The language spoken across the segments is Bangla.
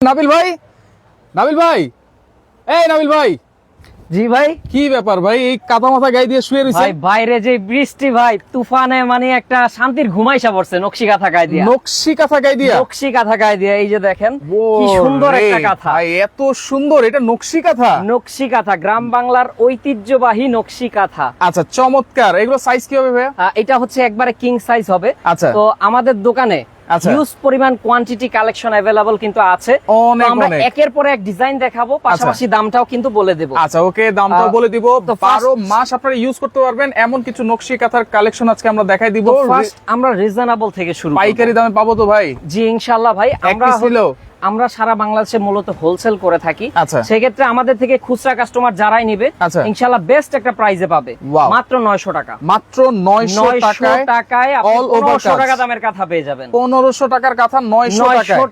নাবিল ভাই? নাবিল ভাই? এই নাবিল ভাই। জি ভাই। কি ব্যাপার ভাই? এই কাদা মাথা গায়ে দিয়ে শুয়ে ভাই বাইরে যে বৃষ্টি ভাই তুফানে মানে একটা শান্তির ঘুমাইসা পড়ছে নকশি কাঁথা গায়ে দিয়া। নকশি কাঁথা গায়ে দিয়া? নকশি কাঁথা গায়ে দিয়া এই যে দেখেন কি সুন্দর একটা কাঁথা। ভাই এত সুন্দর এটা নকশি কাঁথা? নকশি কাঁথা গ্রাম বাংলার ঐতিহ্যবাহী নকশি কাঁথা। আচ্ছা চমৎকার। এগুলো সাইজ কি হবে ভাইয়া? আহ, এটা হচ্ছে একবারে কিং সাইজ হবে। আচ্ছা। তো আমাদের দোকানে। হিউজ পরিমাণ কোয়ান্টিটি কালেকশন কিন্তু আছে। আমরা একের পর এক ডিজাইন দেখাবো পাশাপাশি দামটাও কিন্তু বলে দেব। আচ্ছা ওকে দামটাও বলে দিব। তো first- বারো মাস আপনারা ইউজ করতে পারবেন। এমন কিছু নকশি কাঁথার কালেকশন আজকে আমরা দেখাই দিব। ফার্স্ট আমরা রিজনেবল থেকে শুরু পাইকারি দামে পাবো তো ভাই? জি ইনশাল্লাহ ভাই আমরা নিলেও? আমরা সারা বাংলাদেশে মূলত হোলসেল করে থাকি। আচ্ছা। সেক্ষেত্রে আমাদের থেকে খুচরা কাস্টমার যারাই নিবে আচ্ছা। ইনশাল্লাহ বেস্ট একটা প্রাইজে পাবে। মাত্র নয়শো টাকা। মাত্র নয়শো টাকায় পনেরোশো টাকা দামের কাঁথা পেয়ে যাবেন। পনেরোশো টাকার কাঁথা নয়শো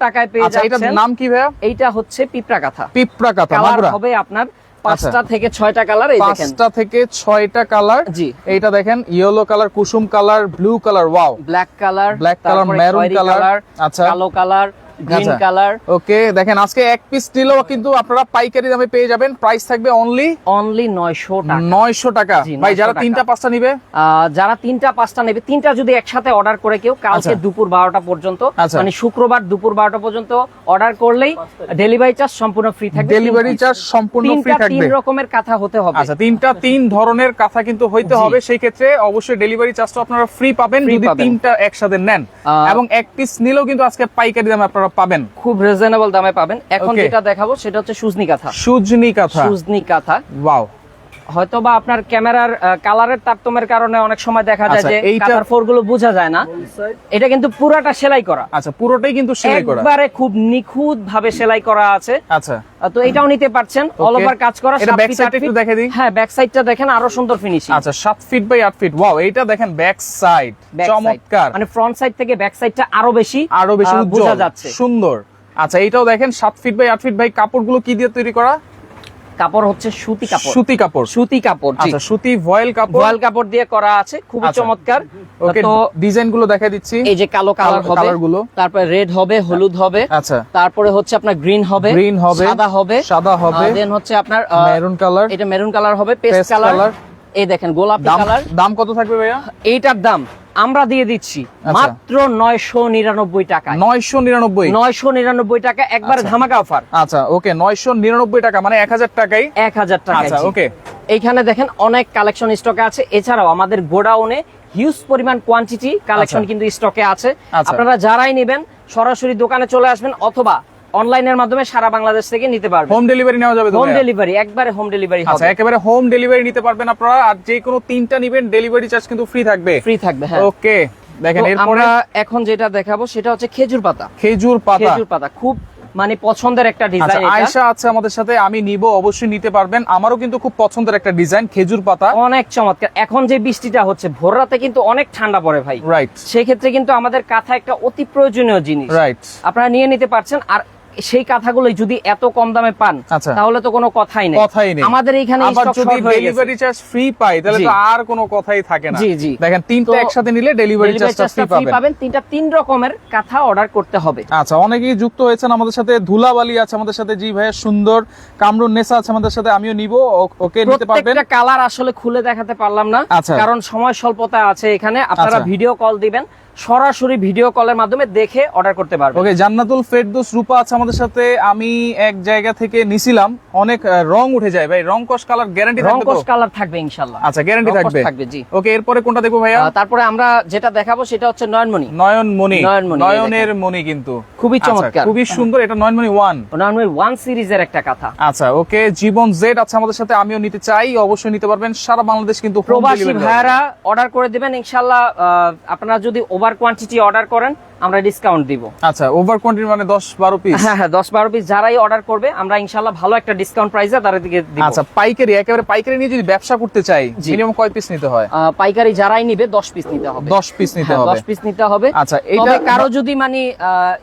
টাকায়। পেয়ে আচ্ছা যাচ্ছেন। নাম কি ভাইয়া? এইটা হচ্ছে পিঁপড়া কাঁথা। পিঁপড়া কাঁথা হবে আপনার পাঁচটা থেকে ছয়টা কালার পাঁচটা থেকে ছয়টা কালার জি। এইটা দেখেন ইয়েলো কালার কুসুম colour blue colour wow black colour color, maroon color, আচ্ছা। কালো কালার গ্রিন আচ্ছা। কালার। ওকে দেখেন আজকে এক পিস নিলেও কিন্তু আপনারা পাইকারি দামে পেয়ে যাবেন। প্রাইস থাকবে অনলি অনলি নয়শো টাকা। নয়শো টাকা। ভাই যারা তিনটা পাঁচটা নিবে? যারা তিনটা পাঁচটা নেবে তিনটা যদি একসাথে অর্ডার করে কেউ কালকে আচ্ছা। দুপুর বারোটা পর্যন্ত আচ্ছা। মানে শুক্রবার দুপুর বারোটা পর্যন্ত অর্ডার করলেই ডেলিভারি চার্জ সম্পূর্ণ ফ্রি থাকবে। ডেলিভারি তিন চার্জ সম্পূর্ণ ফ্রি তিন রকমের কাঁথা হতে হবে। আচ্ছা তিনটা তিন ধরনের কাঁথা কিন্তু হইতে হবে। সেই ক্ষেত্রে অবশ্যই ডেলিভারি চার্জটা আপনারা ফ্রি পাবেন যদি তিনটা একসাথে নেন। এবং এক পিস নিলেও কিন্তু আজকে পাইকারি দামে আপনারা পাবেন? খুব রিজনেবল দামে পাবেন। এখন যেটা দেখাবো সেটা হচ্ছে সুজনি কাঁথা। সুজনি কাঁথা। সুজনি কাঁথা। ওয়াও হয়তো বা আপনার ক্যামেরার কালারের তারতম্যের কারণে অনেক সময় দেখা যায় আচ্ছা, যে এইটা- ফোরগুলো বোঝা যায় না। এটা কিন্তু পুরাটা সেলাই করা। আচ্ছা পুরোটাই কিন্তু সেলাই করা। একবারে খুব নিখুঁত ভাবে সেলাই করা আছে। আচ্ছা। তো এটাও নিতে পারছেন। অল ওভার কাজ করা এটা আট টা একটু। দেখে দিই। হ্যাঁ ব্যাক সাইডটা দেখেন আরও সুন্দর ফিনিশিং আচ্ছা সাত ফিট বাই আট ফিট ওয়াও এইটা দেখেন ব্যাক সাইড চমৎকার। মানে ফ্রন্ট সাইড থেকে ব্যাক সাইডটা আরও বেশি আরও বেশি বোঝা যাচ্ছে। সুন্দর। আচ্ছা এইটাও দেখেন সাত ফিট বাই আট ফিট ভাই কাপড়গুলো কি দিয়ে তৈরি করা? কাপড় হচ্ছে সুতি কাপড় সুতি কাপড়। সুতি কাপড় আচ্ছা সুতি ভয়েল কাপড়। ভয়েল কাপড় দিয়ে করা আছে খুবই আচ্ছা। চমৎকার। ওকে তো ডিজাইনগুলো দেখা দিচ্ছি। এই যে কালো কালার হবে কালারগুলো। তারপরে রেড হবে হলুদ হবে আচ্ছা। তারপরে হচ্ছে আপনার গ্রিন হবে Green হবে, সাদা হবে সাদা হবে, দেন হচ্ছে আপনার মেরুন কালার। এটা মেরুন কালার হবে পেস্ট কালার। এই দেখেন গোলাপি কালার। দাম কত থাকবে ভাইয়া? এইটার দাম আমরা দিয়ে দিচ্ছি আচ্ছা। মাত্র নয়শো নিরানব্বই টাকায় নয়শো নিরানব্বই নয়শো নিরানব্বই টাকা একবার আচ্ছা। ধামাকা অফার আচ্ছা ওকে নয়শো নিরানব্বই টাকা মানে এক হাজার টাকাই এক হাজার টাকা আচ্ছা ওকে এইখানে দেখেন অনেক কালেকশন স্টকে আছে এছাড়াও আমাদের গোডাউনে হিউজ পরিমাণ কোয়ান্টিটি কালেকশন। কিন্তু স্টকে আছে। আপনারা যারাই নেবেন সরাসরি দোকানে চলে আসবেন অথবা অনলাইনের মাধ্যমে সারা বাংলাদেশ থেকে নিতে পারবেন। হোম ডেলিভারি নেওয়া যাবে হোম ডেলিভারি একবারে হোম ডেলিভারি আচ্ছা একেবারে হোম ডেলিভারি নিতে পারবেন আপনারা আর যে কোনো তিনটা নিবেন ডেলিভারি চার্জ কিন্তু ফ্রি থাকবে। ফ্রি থাকবে হ্যাঁ। ওকে দেখেন এরপরে আমরা এখন যেটা দেখাবো সেটা হচ্ছে খেজুর পাতা। খেজুর পাতা। খেজুর পাতা খুব মানে পছন্দের একটা আচ্ছা ডিজাইন আয়শা আছে আমাদের সাথে আমি নিব অবশ্যই নিতে পারবেন। আমারও কিন্তু খুব পছন্দের একটা ডিজাইন খেজুর পাতা। অনেক চমৎকার। এখন যে বৃষ্টিটা হচ্ছে ভোর রাতে কিন্তু অনেক ঠান্ডা পড়ে ভাই। রাইট সেক্ষেত্রে কিন্তু আমাদের কাঁথা একটা অতি প্রয়োজনীয় জিনিস। রাইট আপনারা নিয়ে নিতে পারছেন আর সেই কাঁথাগুলো যদি এত কম দামে পান আচ্ছা। তাহলে তো কোনো কথাই নেই। কথাই নেই। আমাদের এইখানে আবার যদি। ডেলিভারি চার্জ ফ্রি পাই তাহলে তো আর কোনো কথাই থাকে না। জি, জি। দেখেন তিনটা একসাথে নিলে ডেলিভারি চার্জটা ফ্রি পাবেন। পাবেন। তিনটা তিন রকমের কাঁথা অর্ডার করতে হবে। আচ্ছা অনেকেই যুক্ত হয়েছেন আমাদের সাথে। ধুলাবালি আছে আমাদের সাথে জি ভাইয়া সুন্দর। কামরুন নেসা আছে আমাদের সাথে আমিও নিব ওকে নিতে পারবেন। প্রত্যেকটা কালার আসলে খুলে দেখাতে পারলাম না। আচ্ছা। কারণ সময় স্বল্পতা আছে এখানে। আপনারা আচ্ছা। ভিডিও কল দিবেন। সরাসরি ভিডিও কলের মাধ্যমে দেখে অর্ডার করতে পারবেন ওকে জান্নাতুল ফেরদৌস রূপা আছে আমাদের সাথে। আমি এক জায়গা থেকে নিছিলাম। অনেক রং উঠে যায় ভাই। রং কস কালার গ্যারান্টি থাকবে তো? রংকশ কালার থাকবে ইনশাল্লাহ। আচ্ছা গ্যারান্টি থাকবে। থাকবে জি। ওকে এরপরে কোনটা দেখব ভাইয়া? তারপরে আমরা যেটা দেখাবো সেটা হচ্ছে নয়নমণি। নয়ন মণি নয়নমণি, নয়নের মণি কিন্তু। খুবই আচ্ছা, চমৎকার। খুবই সুন্দর। এটা নয়নমণি ওয়ান নয়নমণি ওয়ান সিরিজের একটা কাঁথা। আচ্ছা ওকে জীবন জেড আছে আমাদের সাথে। আমিও নিতে চাই। অবশ্যই নিতে পারবেন। সারা বাংলাদেশ কিন্তু প্রবাসী ভাইয়ারা অর্ডার করে দিবেন। ইনশাল্লাহ আহ, আপনারা যদি ওভার কোয়ান্টিটি অর্ডার করেন আমরা ডিসকাউন্ট দিব। আচ্ছা ওভার কোয়ান্টিটি মানে 10 12 পিস হ্যাঁ হ্যাঁ 10 12 পিস যারাই অর্ডার করবে আমরা ইনশাআল্লাহ ভালো একটা ডিসকাউন্ট প্রাইসে তাদের দিকে দিব। আচ্ছা পাইকারি একেবারে পাইকারি নিয়ে যদি ব্যবসা করতে চাই। মিনিমাম কয় পিস নিতে হয়? পাইকারি যারাই নিবে দশ পিস নিতে হবে। দশ পিস নিতে হ্যাঁ, হবে। দশ পিস নিতে হবে। আচ্ছা, এটা কারও যদি মানে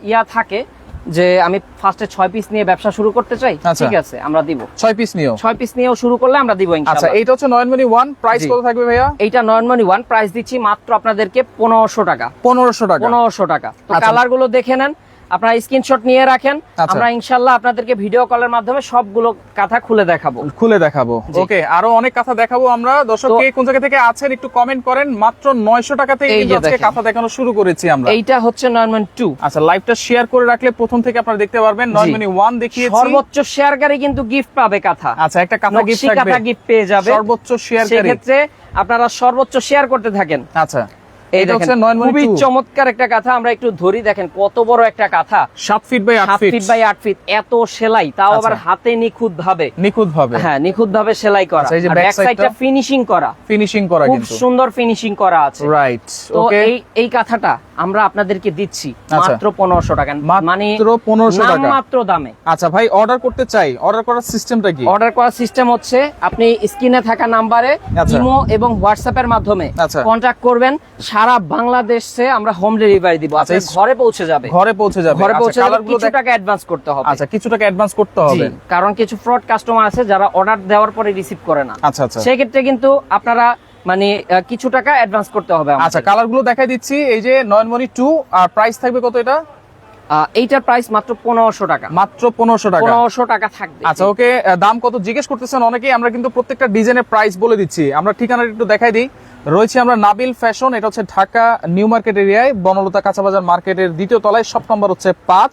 ইয়া থাকে যে আমি ফার্স্টে ছয় পিস নিয়ে ব্যবসা শুরু করতে চাই আচ্ছা। ঠিক আছে আমরা দিব। ছয় পিস নিয়েও? ছয় পিস নিয়েও শুরু করলে আমরা দিব আচ্ছা এটা হচ্ছে নয়নমণি ওয়ান প্রাইস কত থাকবে ভাইয়া? এইটা নয়নমণি ওয়ান প্রাইস দিচ্ছি মাত্র আপনাদেরকে পনেরোশো টাকা। পনেরোশো টাকা। পনেরোশো টাকা। তো আচ্ছা। কালারগুলো দেখে নেন। আপনারা স্ক্রিনশট নিয়ে রাখেন। আচ্ছা। আমরা ইনশাল্লাহ আপনাদেরকে ভিডিও কলের মাধ্যমে সবগুলো কাঁথা খুলে দেখাবো। খুলে দেখাবো। ওকে আরও অনেক কথা দেখাবো আমরা। দর্শক কে কোন জায়গা থেকে আছেন একটু কমেন্ট করেন। মাত্র 900 টাকা থেকে এই আজকে। কথা দেখানো শুরু করেছি আমরা। এইটা হচ্ছে নয়ন টু আচ্ছা লাইভটা শেয়ার করে রাখলে প্রথম থেকে আপনারা দেখতে পারবেন। নয় মিনি ওয়ান দেখিয়েছি। সর্বোচ্চ শেয়ারকারী কিন্তু গিফট পাবে কাঁথা। আচ্ছা একটা কাঁথা গিফট কাঁথা গিফট পেয়ে যাবে। সর্বোচ্চ শেয়ারকারী সেক্ষেত্রে আপনারা সর্বোচ্চ শেয়ার করতে থাকেন। আচ্ছা। এটা হচ্ছে খুবই চমৎকার একটা কাঁথা। আমরা একটু ধরি দেখেন কত বড় একটা কাঁথা। 7 ফিট বাই সাত ফিট বাই আট ফিট এত সেলাই তাও আচ্ছা। আবার হাতে নিখুঁত ভাবে নিখুঁত ভাবে হ্যাঁ নিখুঁত ভাবে সেলাই করা। আচ্ছা, ব্যাক সাইডটা ফিনিশিং করা। ফিনিশিং করা খুব সুন্দর ফিনিশিং করা আছে। রাইট তো এই এই কাঁথাটা আমরা আপনাদেরকে দিচ্ছি আচ্ছা। মাত্র পনেরোশো টাকা। মানে 1500 টাকা। মাত্র দামে। আচ্ছা ভাই অর্ডার করতে চাই। অর্ডার করার সিস্টেমটা কি? অর্ডার করার সিস্টেম হচ্ছে আপনি স্ক্রিনে থাকা নাম্বারে আচ্ছা। ইমো এবং হোয়াটসঅ্যাপের মাধ্যমে আচ্ছা। কন্ট্যাক্ট করবেন। সারা বাংলাদেশে আমরা হোম ডেলিভারি দিব। আচ্ছা, ঘরে পৌঁছে যাবে। ঘরে পৌঁছে যাবে। ঘরে আচ্ছা, পৌঁছে যাবে। কিছু টাকা অ্যাডভান্স করতে হবে। আচ্ছা কিছু টাকা অ্যাডভান্স করতে হবে। কারণ কিছু ফ্রড কাস্টমার আছে যারা অর্ডার দেওয়ার পরে রিসিভ করে না। আচ্ছা আচ্ছা। সেক্ষেত্রে কিন্তু আপনারা মানে কিছু টাকা অ্যাডভান্স করতে হবে। আচ্ছা কালারগুলো দেখাই দিচ্ছি। এই যে নয়নমণি টু আর প্রাইস থাকবে কত এটা? এইটার প্রাইস মাত্র পনেরোশো টাকা। মাত্র পনেরোশো টাকা। পনেরোশো টাকা থাকবে। আচ্ছা ওকে দাম কত জিজ্ঞেস করতেছেন অনেকেই আমরা কিন্তু প্রত্যেকটা ডিজাইনের প্রাইস বলে দিচ্ছি। আমরা ঠিকানাটা একটু দেখাই দিই। রয়েছে আমরা নাবিল ফ্যাশন এটা হচ্ছে ঢাকা নিউ মার্কেট এরিয়ায়। বনলতা কাঁচাবাজার মার্কেটের দ্বিতীয় তলায় সব নম্বর হচ্ছে পাঁচ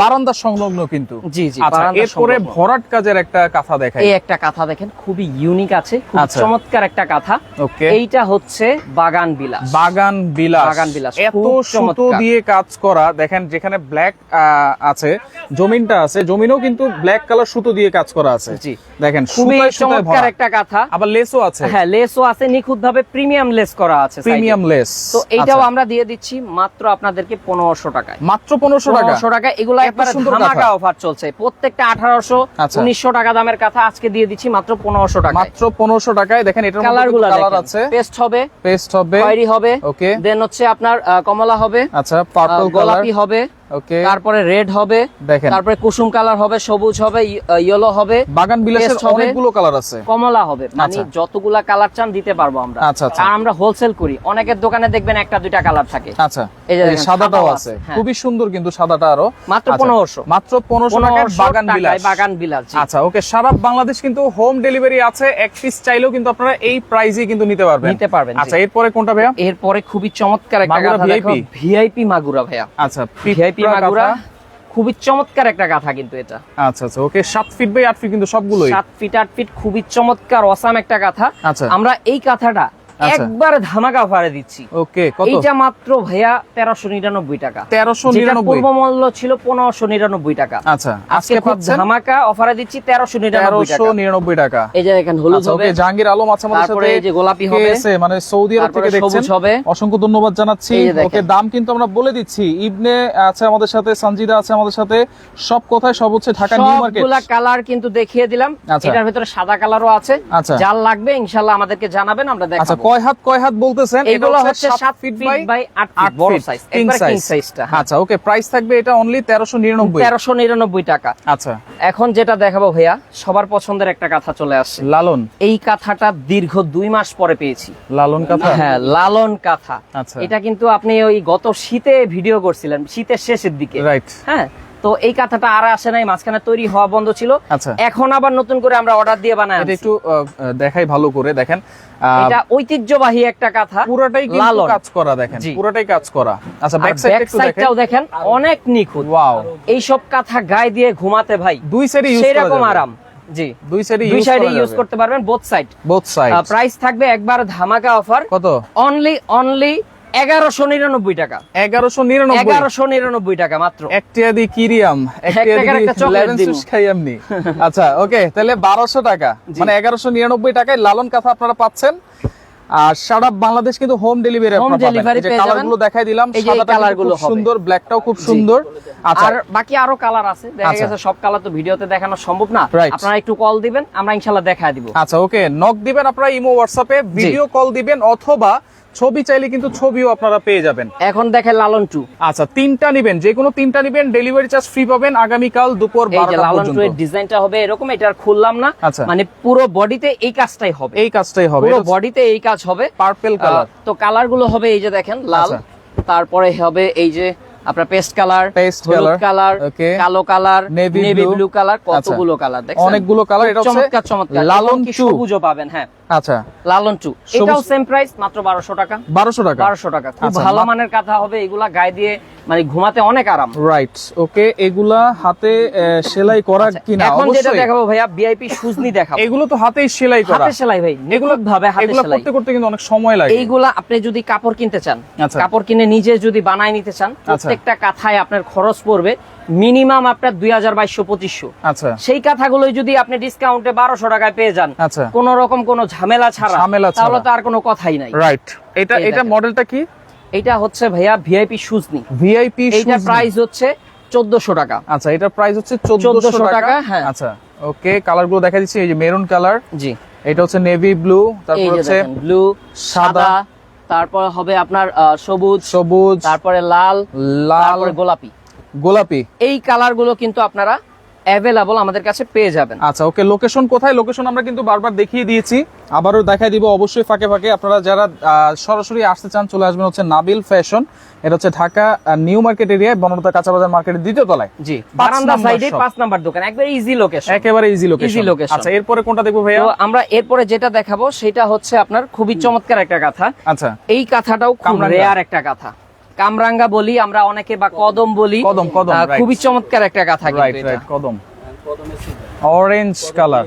বারান্দা সংলগ্ন কিন্তু। জি জি আচ্ছা এরপরে ভরাট কাজের একটা কাঁথা দেখাই। এই একটা কাঁথা দেখেন খুবই ইউনিক আছে খুব আচ্ছা। চমৎকার একটা কাঁথা। ওকে। এইটা হচ্ছে বাগান বিলাস। বাগান বিলাস। বাগান বিলাস, এত সুতো দিয়ে কাজ করা দেখেন যেখানে ব্ল্যাক আছে জমিনটা আছে জমিনেও কিন্তু ব্ল্যাক কালার সুতো দিয়ে কাজ করা আছে। জি। দেখেন খুবই চমৎকার একটা কাঁথা। আবার লেসও আছে। হ্যাঁ লেসও আছে নিখুঁত ভাবে প্রিমিয়াম লেস করা আছে প্রিমিয়াম লেস তো এইটাও আমরা দিয়ে দিচ্ছি মাত্র আপনাদেরকে টাকায়। মাত্র টাকা? টাকা এগুলো একবারে ধামাকা অফার চলছে। প্রত্যেকটা আঠারোশো আচ্ছা। উনিশশো টাকা দামের কাঁথা আজকে দিয়ে দিচ্ছি মাত্র পনেরোশো টাকা মাত্র পনেরোশো টাকায়। দেখেন এটার কালার আছে। পেস্ট হবে। পেস্ট হবে। খয়েরি হবে। ওকে দেন হচ্ছে আপনার কমলা হবে। আচ্ছা পার্পল গোলাপি হবে। ওকে। তারপরে রেড হবে দেখেন। তারপরে কুসুম কালার হবে সবুজ হবে ইয়েলো হবে বাগান বিলাসের অনেকগুলো কালার আছে। কমলা হবে। মানে আচ্ছা। যতগুলা যতগুলা কালার চান দিতে পারব আমরা। আচ্ছা, আচ্ছা। আর আমরা হোলসেল করি। অনেকের দোকানে দেখবেন একটা দুইটা কালার থাকে। আচ্ছা। এই যে সাদাটাও আছে। হ্যাঁ। খুবই সুন্দর কিন্তু সাদাটা আরও। মাত্র আচ্ছা, 1500 মাত্র পনেরোশো টাকার 1500 বাগান টাকায় বিলাস। বাগান বিলাস আচ্ছা ওকে। সারা বাংলাদেশ কিন্তু হোম ডেলিভারি আছে। এক পিস চাইলেও কিন্তু আপনারা এই প্রাইজে কিন্তু নিতে পারবেন। নিতে পারবেন। আচ্ছা এরপরে কোনটা ভাইয়া? এরপরে খুবই চমৎকার একটা VIP? ভিআইপি মাগুরা ভাইয়া। আচ্ছা ভিআইপি মাগুরা খুবই চমৎকার একটা গাথা কিন্তু এটা আচ্ছা আচ্ছা ওকে সাত ফিট বাই আট ফিট কিন্তু সবগুলোই সাত ফিট আট ফিট খুবই চমৎকার অসাম একটা গাথা আচ্ছা। আমরা এই কাঁথাটা আচ্ছা। একবারে ধামাকা অফারে দিচ্ছি। ওকে এইটা মাত্র ভাইয়া তেরোশো নিরানব্বই টাকা। তেরোশো নিরানব্বই। পূর্ব মূল্য ছিল পনেরোশো নিরানব্বই টাকা। আচ্ছা আজকে ধামাকা অফারে দিচ্ছি তেরোশো নিরানব্বই টাকা। এই যে দেখেন হলুদ আচ্ছা হবে। জাহাঙ্গীর আলম আছে আমাদের সাথে এই যে গোলাপি হবে। মানে সৌদি আরব থেকে দেখছেন? হবে। অসংখ্য ধন্যবাদ জানাচ্ছি। ওকে দাম কিন্তু আমরা বলে দিচ্ছি। ইবনে আছে আমাদের সাথে সঞ্জিদা আছে আমাদের সাথে। সব কথায় সব হচ্ছে ঢাকা নিউ মার্কেট। সবগুলা কালার কিন্তু দেখিয়ে দিলাম। আচ্ছা। এটার ভিতরে সাদা কালারও আছে। আচ্ছা। যার লাগবে ইনশাল্লাহ আমাদেরকে জানাবেন আমরা আচ্ছা দেখাবো কয় হাত কয় হাত বলতেছেন? এগুলো হচ্ছে সাত ফিট বাই আট ফিট বড় সাইজ কিং একবার কিং সাইজটা আচ্ছা ওকে প্রাইস থাকবে এটা অনলি তেরোশো নিরানব্বই। তেরোশো নিরানব্বই টাকা। আচ্ছা। এখন যেটা দেখাবো ভাইয়া সবার পছন্দের একটা কাঁথা চলে আসছে। লালন? এই কাঁথাটা দীর্ঘ দুই মাস পরে পেয়েছি। লালন কথা? হ্যাঁ লালন কাঁথা। আচ্ছা। এটা কিন্তু আপনি ওই গত শীতে ভিডিও করছিলেন শীতের শেষের দিকে। রাইট হ্যাঁ তো এই কাঁথাটা আর আসে নাই মাঝখানে তৈরি হওয়া বন্ধ ছিল। আচ্ছা। এখন আবার নতুন করে আমরা অর্ডার দিয়ে বানাই এটা একটু দেখাই ভালো করে দেখেন। এটা ঐতিহ্যবাহী একটা কাঁথা। পুরোটাই কিন্তু কাজ করা দেখেন। পুরোটাই কাজ করা। আচ্ছা ব্যাক সাইড একটু দেখেন। দেখেন অনেক নিখুঁত। ওয়াও। এইসব কাঁথা গায়ে দিয়ে ঘুমাতে ভাই দুই সাইডে ইউজ যাবে। আরাম। জি। দুই সাইডে দুই সাইডে ইউজ করতে পারবেন both side both side price থাকবে একবার ধামাকা অফার কত? অনলি অনলি এগারোশো নিরানব্বই টাকা। এগারোশো নিরানব্বই। এগারোশো নিরানব্বই টাকা মাত্র। একটিয়া দি কিরিয়াম এমনি? আচ্ছা ওকে তাহলে বারোশো টাকা। মানে এগারোশো নিরানব্বই টাকায় লালন কাঁথা আপনারা পাচ্ছেন। আর সারা বাংলাদেশ কিন্তু হোম ডেলিভারি যে পেয়ে কালার। গুলো দেখাই দিলাম colour কিন্তু গুলো। সুন্দর ব্ল্যাকটাও খুব সুন্দর। আচ্ছা। আর বাকি আরও কালার আছে। দেখা আচ্ছা। গেছে সব কালার তো ভিডিওতে দেখানো সম্ভব না। আপনারা একটু কল দিবেন আমরা ইনশাল্লাহ দেখায় দিব। আচ্ছা ওকে নক দিবেন আপনারা ইমো হোয়াটসঅ্যাপে ভিডিও কল দিবেন অথবা ছবি চাইলে কিন্তু ছবিও আপনারা পেয়ে যাবেন। এখন দেখেন লালন টু। আচ্ছা তিনটা নিবেন যে কোনো তিনটা নিবেন ডেলিভারি চার্জ ফ্রি পাবেন আগামীকাল দুপুর লালন টু এর ডিজাইনটা হবে এরকম এটা আর খুললাম না। আচ্ছা। মানে পুরো বডিতে এই কাজটাই হবে। এই কাজটাই হবে। পুরো বডিতে এই কাজ হবে। পার্পেল কালার তো কালারগুলো হবে এই যে দেখেন লাল। আচ্ছা। তারপরে হবে এই যে আপনার paste colour color, colour okay. কালো কালার নেভি ব্লু কালার। কতগুলো কালার দেখছেন? অনেকগুলো কালার এটা হচ্ছে চমৎকার চমৎকার। লালন two। সবুজও পাবেন হ্যাঁ। আচ্ছা। লালন এটাও সেম প্রাইস মাত্র টাকা। টাকা? টাকা। খুব আচ্ছা, ভালো মানের কাঁথা হবে এগুলা গায়ে দিয়ে মানে ঘুমাতে অনেক আরাম। রাইট ওকে এগুলা হাতে সেলাই করা কিনা? আচ্ছা, এখন যেটা দেখাবো ভাইয়া ভিআইপি সুজনি দেখাবো। এগুলো তো হাতেই সেলাই করা। হাতে সেলাই ভাই এগুলো ভাবে হাতে সেলাই। করতে করতে কিন্তু অনেক সময় লাগে। এইগুলা আপনি যদি কাপড় কিনতে চান আচ্ছা। কাপড় কিনে নিজে যদি বানায় নিতে চান প্রত্যেকটা কাঁথায় আপনার খরচ পড়বে। মিনিমাম আপনার দুই হাজার বাইশশো পঁচিশশো। আচ্ছা। সেই কাঁথাগুলোই যদি আপনি ডিসকাউন্টে বারোশো টাকায় পেয়ে যান আচ্ছা। কোন রকম কোনো ঝামেলা ছাড়া তাহলে তো আর কোনো কথাই নাই। রাইট এটা এটা মডেলটা কি? এটা হচ্ছে ভাইয়া ভিআইপি সুজনি ভিআইপি এইটা প্রাইস হচ্ছে চোদ্দশো টাকা। আচ্ছা এটা প্রাইস হচ্ছে 1400 1400 টাকা। হ্যাঁ। আচ্ছা ওকে কালারগুলো দেখা দিচ্ছি এই যে মেরুন কালার জি। এটা হচ্ছে নেভি ব্লু তারপর হচ্ছে ব্লু সাদা, তারপর হবে আপনার সবুজ সবুজ। তারপরে লাল লাল। গোলাপি। গোলাপি। এই কালারগুলো কিন্তু আপনারা অ্যাভেলেবল আমাদের কাছে পেয়ে যাবেন। আচ্ছা ওকে লোকেশন কোথায়? লোকেশন আমরা কিন্তু বারবার দেখিয়ে দিয়েছি। আবারও দেখাই দিব অবশ্যই ফাঁকে ফাঁকে। আপনারা যারা সরাসরি আসতে চান চলে আসবেন হচ্ছে নাবিল ফ্যাশন। এটা হচ্ছে ঢাকা নিউ মার্কেট এরিয়ায় বনলতা কাঁচা বাজার মার্কেটের দ্বিতীয় তলায়। জি বারান্দা সাইডে shop। পাঁচ নাম্বার দোকান একবার ইজি লোকেশন একেবারে ইজি লোকেশন Easy location। আচ্ছা এরপরে কোনটা দেখব ভাইয়া? তো আমরা এরপরে যেটা দেখাবো সেটা হচ্ছে আপনার খুবই চমৎকার একটা কথা। আচ্ছা। এই কথাটাও খুব। রেয়ার একটা কাঁথা। কামরাঙ্গা বলি আমরা অনেকে বা কদম। বলি। কদম, কদম, খুবই চমৎকার একটা কাঁথা রাইট কিন্তু এটা। রাইট কদম। অরেঞ্জ কালার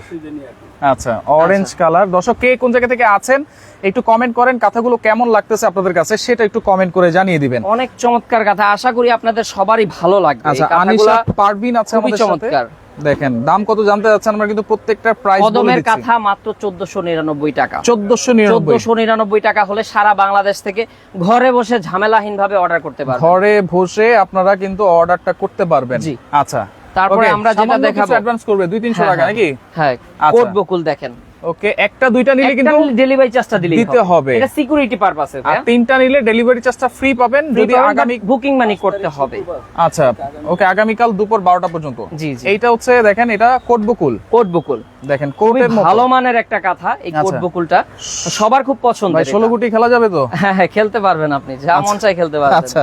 আচ্ছা অরেঞ্জ কালার দর্শক কে কোন জায়গা থেকে আছেন একটু কমেন্ট করেন কথাগুলো কেমন লাগতেছে আপনাদের কাছে সেটা একটু কমেন্ট করে জানিয়ে দিবেন। অনেক চমৎকার কাঁথা আশা করি আপনাদের সবারই ভালো লাগবে। আচ্ছা এই আনিশা কাঁথাগুলা পারবিন আছে আমাদের সাথে। চমৎকার। দেখেন দাম কত জানতে চাচ্ছেন আমরা কিন্তু প্রত্যেকটা প্রাইস কদমের কথা মাত্র চোদ্দশো নিরানব্বই টাকা। 1499 চোদ্দশো নিরানব্বই টাকা হলে সারা বাংলাদেশ থেকে ঘরে বসে ঝামেলাহীন ভাবে অর্ডার করতে পারবেন। ঘরে বসে আপনারা কিন্তু অর্ডারটা করতে পারবেন। জি। আচ্ছা। তারপরে আমরা যেটা দেখাবো। অ্যাডভান্স করবে 2 300 টাকা নাকি? হ্যাঁ কোড কোট বকুল দেখেন। ওকে একটা দুইটা নিলে কিন্তু ডেলিভারি চার্জটা দিলে দিতে হবে। এটা সিকিউরিটি পারপাসে আর তিনটা নিলে ডেলিভারি চার্জটা ফ্রি পাবেন যদি আগামী বুকিং মানি করতে হবে। আচ্ছা ওকে আগামীকাল দুপুর বারোটা পর্যন্ত। জি, জি। এইটা হচ্ছে দেখেন এটা কোট বকুল। কোট বকুল। দেখেন কোটের ভালো মানের একটা কাঁথা এই কোট আচ্ছা। বকুলটা। সবার খুব পছন্দ ভাই ষোলো গুটি খেলা যাবে তো? হ্যাঁ হ্যাঁ খেলতে পারবেন আপনি যা মন চাই খেলতে পারবেন। আচ্ছা।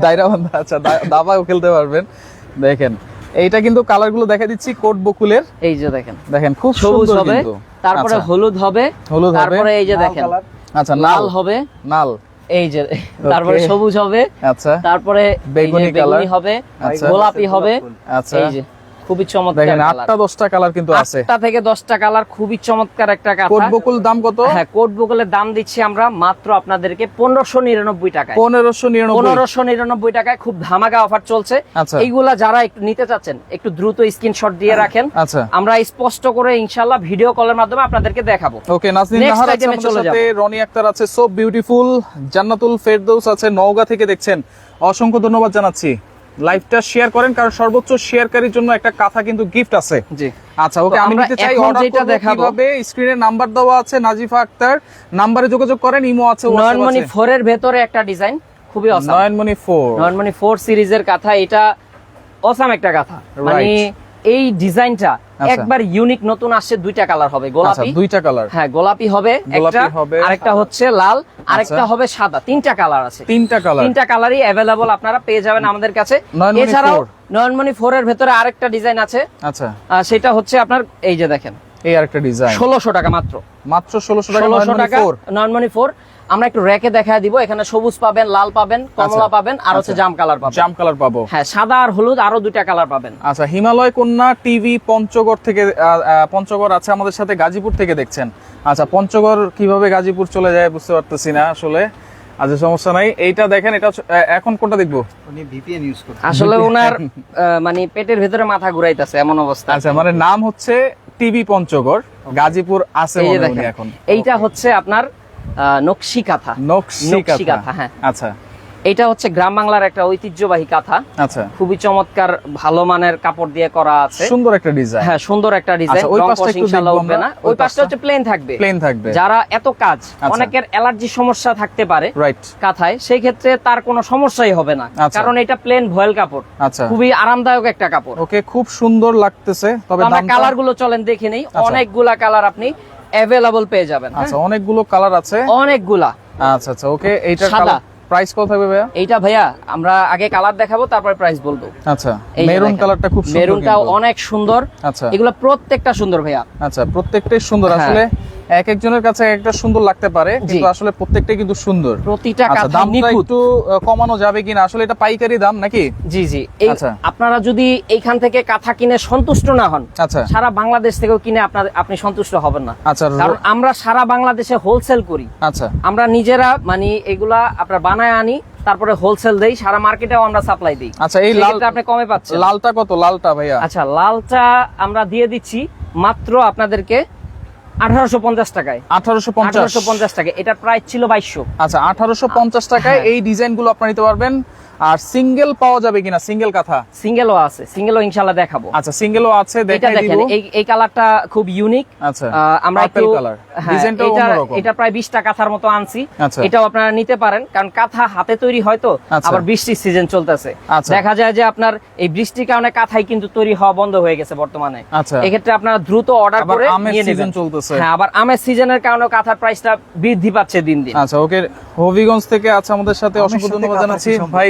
দায়রা বান্ধা আচ্ছা দা- দাবাও খেলতে পারবেন। দেখেন এইটা কিন্তু কালারগুলো দেখা দিচ্ছি কোট বকুলের। এই যে দেখেন। দেখেন খুব সবুজ হবে তারপরে আচ্ছা, হলুদ হবে হলুদ তারপরে এই যে দেখেন আচ্ছা লাল হবে। লাল এই যে তারপরে সবুজ হবে আচ্ছা। তারপরে বেগুনি কালার হবে আচ্ছা। গোলাপি হবে আচ্ছা। এই যে। খুবই চমৎকার দেখেন colour। আটটা দশটা কালার কিন্তু আছে। থেকে দশটা কালার খুবই চমৎকার একটা কোট বকুল দাম কত? হ্যাঁ কোট বকুলের দাম দিচ্ছি আমরা মাত্র আপনাদেরকে পনেরোশো নিরানব্বই টাকায়। পনেরোশো নিরানব্বই। পনেরোশো নিরানব্বই টাকায় খুব ধামাকা অফার চলছে। আচ্ছা। এইগুলা যারা একটু নিতে চাচ্ছেন একটু দ্রুত স্ক্রিনশট দিয়ে রাখেন। আচ্ছা। আমরা স্পষ্ট করে ইনশাল্লাহ ভিডিও কলের মাধ্যমে আপনাদেরকে দেখাবো। ওকে নাহার আছে আমাদের সাথে রনি আক্তার আছে সো বিউটিফুল জান্নাতুল ফেরদৌস আছে নওগাঁ থেকে দেখছেন। অসংখ্য ধন্যবাদ জানাচ্ছি। লাইভটা শেয়ার করেন কারণ সর্বোচ্চ শেয়ারকারীর জন্য একটা কথা কিন্তু গিফট আছে। জি। আচ্ছা ওকে আমি নিতে চাই অর্ডার যেটা দেখাবো- কীভাবে? স্ক্রিনে নাম্বার দেওয়া আছে নাজিফা আক্তার। নম্বরে যোগাযোগ করেন ইমো আছে নয়নমণি আছে। ফোর এর ভেতরে একটা ডিজাইন খুবই অসাম নয়নমণি 4 নয়নমণি ফোর সিরিজের কাঁথা এটা অসাম একটা কাঁথা। মানে এই ডিজাইনটা। একবার ইউনিক নতুন আসছে দুইটা কালার হবে আচ্ছা গোলাপি দুইটা কালার হ্যাঁ গোলাপি হবে একটা আরেকটা হচ্ছে লাল আরেকটা হবে সাদা তিনটা কালার আছে। তিনটা কালার তিনটা কালারই অ্যাভেলেবল আপনারা পেয়ে যাবেন আমাদের কাছে। এছাড়াও নয়নমণি ফোর এর ভেতরে আরেকটা ডিজাইন আছে। আচ্ছা। সেটা হচ্ছে আপনার এই যে দেখেন। এই আরেকটা ডিজাইন ষোলোশো টাকা মাত্র। মাত্র 1600 টাকা ষোলোশো নয়নমণি টাকা 4 নয়নমণি ফোর আমরা একটু র্যাকে দেখা দিব। এখানে সবুজ পাবেন লাল পাবেন কমলা আচ্ছা। পাবেন আর হচ্ছে আচ্ছা। জাম কালার পাবেন। জাম কালার পাবো। হ্যাঁ সাদা আর হলুদ আরও দুইটা কালার পাবেন। আচ্ছা হিমালয় কন্যা টিভি পঞ্চগড় থেকে পঞ্চগড় আছে আমাদের সাথে গাজীপুর থেকে দেখছেন। আচ্ছা পঞ্চগড় কীভাবে গাজীপুর চলে যায় বুঝতে পারতেছি না আসলে। আচ্ছা সমস্যা নাই। এইটা দেখেন এটা এখন কোনটা দেখব? উনি ভিপিএন ইউজ করতে আসলে ওনার আহ, মানে পেটের ভেতরে মাথা ঘুরাইতেছে এমন অবস্থা। আচ্ছা মানে নাম হচ্ছে টিভি পঞ্চগড় গাজীপুর আছে এখন। এইটা হচ্ছে আপনার নকশি কাঁথা নকশি কাঁথা হ্যাঁ। আচ্ছা। এটা হচ্ছে গ্রাম বাংলার একটা ঐতিহ্যবাহী কাঁথা। আচ্ছা। খুবই চমৎকার ভালো মানের কাপড় দিয়ে করা আছে। সুন্দর একটা ডিজাইন হ্যাঁ সুন্দর একটা ডিজাইন আচ্ছা, ওই পাশটা ইনশাআল্লাহ উঠবে না। ওই পাশটা? হচ্ছে প্লেন থাকবে। প্লেন থাকবে। যারা এত কাজ আচ্ছা। অনেকের অ্যালার্জি সমস্যা থাকতে পারে রাইট কাঁথায় সেই ক্ষেত্রে তার কোনো সমস্যাই হবে না। আচ্ছা। কারণ এটা প্লেন ভয়েল কাপড়। আচ্ছা। খুবই আরামদায়ক একটা কাপড়। ওকে খুব সুন্দর লাগতেছে তবে আমরা দামটা- কালারগুলো চলেন দেখে নেই। অনেকগুলা কালার আপনি অ্যাভেলেবল পেয়ে যাবেন হ্যাঁ? আচ্ছা অনেকগুলো কালার আছে। অনেকগুলা। আচ্ছা আচ্ছা ওকে এইটা সাদা। প্রাইস কত থাকবে ভাইয়া? এইটা ভাইয়া আমরা আগে কালার দেখাবো তারপরে প্রাইস বলব। আচ্ছা মেরুন কালারটা খুব সুন্দর মেরুনটা অনেক সুন্দর। আচ্ছা। এগুলো প্রত্যেকটা সুন্দর ভাইয়া। আচ্ছা প্রত্যেকটাই সুন্দর। হ্যাঁ। আসলে এক একজনের কাছে একটা সুন্দর লাগতে পারে কিন্তু আসলে প্রত্যেকটাই কিন্তু সুন্দর। প্রতিটা আচ্ছা দামটা একটু কমানো যাবে কিনা? আসলে এটা পাইকারি দাম নাকি? জি জি। আচ্ছা। আপনারা যদি এইখান থেকে কাঁথা কিনে সন্তুষ্ট না হন আচ্ছা। সারা বাংলাদেশ থেকেও কিনে আপনার আপনি সন্তুষ্ট হবেন না। আচ্ছা কারণ আমরা সারা বাংলাদেশে হোলসেল করি। আচ্ছা। আমরা নিজেরা মানে এগুলা আপনার বানায় আনি তারপরে হোলসেল দেই সারা মার্কেটেও আমরা সাপ্লাই দিই। আচ্ছা এই লালটা আপনি কমে পাচ্ছেন। লালটা কত? লালটা ভাইয়া? আচ্ছা লালটা আমরা দিয়ে দিচ্ছি মাত্র আপনাদেরকে আঠারোশো পঞ্চাশ টাকায়। আঠারোশো পঞ্চাশ। পঞ্চাশ টাকা এটার প্রাইস ছিল বাইশশো। আচ্ছা আঠারোশো পঞ্চাশ টাকায় হ্যাঁ। এই ডিজাইনগুলো আপনার নিতে পারবেন। আর সিঙ্গেল পাওয়া যাবে কিনা? সিঙ্গেল কাঁথা? সিঙ্গেলও আছে। সিঙ্গেলও ইনশাল্লাহ দেখাবো। আচ্ছা সিঙ্গেলও আছে এটা দেখাই দেখেন দিব। এই এই কালারটা খুব ইউনিক আচ্ছা আমরা একটু। হ্যাঁ, ডিজাইনটাও এটা অন্যরকম। এটা প্রায় বিশটা কাঁথার মতো আনছি। আচ্ছা। এটাও আপনারা নিতে পারেন কারণ কাঁথা হাতে তৈরি হয় তো আচ্ছা। আবার বৃষ্টির সিজন চলতেছে। আচ্ছা। দেখা যায় যে আপনার এই বৃষ্টির কারণে কাঁথাই কিন্তু তৈরি হওয়া বন্ধ হয়ে গেছে বর্তমানে। আচ্ছা। এক্ষেত্রে আপনারা দ্রুত অর্ডার করে নিয়ে সিজন নেবেন। চলতেছে। হ্যাঁ আবার আমের সিজনের কারণে কাঁথার প্রাইসটা বৃদ্ধি পাচ্ছে দিন দিন। আচ্ছা ওকে হবিগঞ্জ থেকে আচ্ছা আমাদের সাথে। অসংখ্য ধন্যবাদ জানাচ্ছি। ভাই